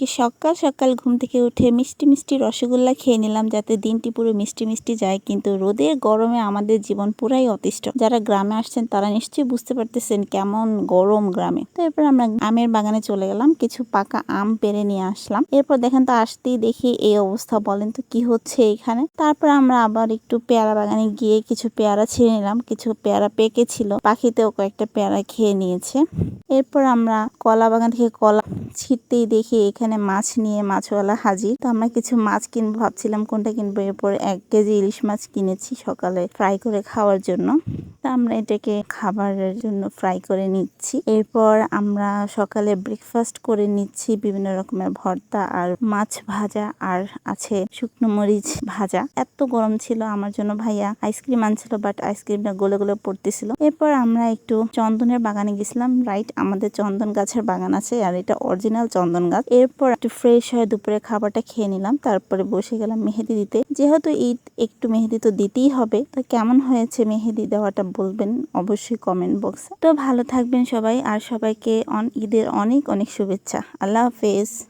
আজকে সকাল সকাল ঘুম থেকে উঠে মিষ্টি মিষ্টি রসগোল্লা খেয়ে নিলাম, যাতে দিনটি পুরো মিষ্টি মিষ্টি যায়। কিন্তু রোদের গরমে আমাদের জীবন পুরাই অতিষ্ঠ। যারা গ্রামে আসছেন, তারা নিশ্চয়ই বুঝতে পারতেছেন কেমন গরম গ্রামে। তো এরপর আমরা আমের বাগানে চলে গেলাম, কিছু পাকা আম পেরে নিয়ে আসলাম। এরপর দেখেন তো আসতেই দেখি এই অবস্থা, বলেন তো কি হচ্ছে এখানে? তারপর আমরা আবার একটু পেয়ারা বাগানে গিয়ে কিছু পেয়ারা ছিঁড়ে নিলাম, কিছু পেয়ারা পেকে ছিল, পাখিতেও কয়েকটা পেয়ারা খেয়ে নিয়েছে। এরপর আমরা কলা বাগান থেকে কলা ছিঁড়তেই দেখি এখানে মাছ নিয়ে মাছওয়ালা হাজির। তো আমরা কিছু মাছ কিনবো, ভাবছিলাম কোনটা কিনবো। এরপর এক কেজি ইলিশ মাছ কিনেছি সকালে ফ্রাই করে খাওয়ার জন্য। তা আমরা এটাকে খাবারের জন্য ফ্রাই করে নিচ্ছি। এরপর আমরা সকালে ব্রেকফাস্ট করে নিচ্ছি বিভিন্ন রকমের ভর্তা আর মাছ ভাজা আর আছে শুকনো মরিচ ভাজা। এত গরম ছিল আমার জন্য ভাইয়া। আইসক্রিম আনছিল বাট আইসক্রিমটা গলে গলে পড়তেছিল। এরপর আমরা একটু চন্দনের বাগানে গেছিলাম। রাইট আমাদের চন্দন গাছের বাগান আছে আর এটা অরিজিনাল চন্দন গাছ। এরপর একটু ফ্রেশ হয়ে দুপুরে খাবারটা খেয়ে নিলাম। তারপরে বসে গেলাম মেহেদি দিতে। যেহেতু ঈদ একটু মেহেদি তো দিতেই হবে, তো কেমন হয়েছে মেহেদি দেওয়াটা বলবেন, অবশ্যই কমেন্ট বক্সে তো ভালো থাকবেন সবাই, আর সবাইকে অন, ঈদের অনেক অনেক শুভেচ্ছা। আল্লাহ হাফেজ।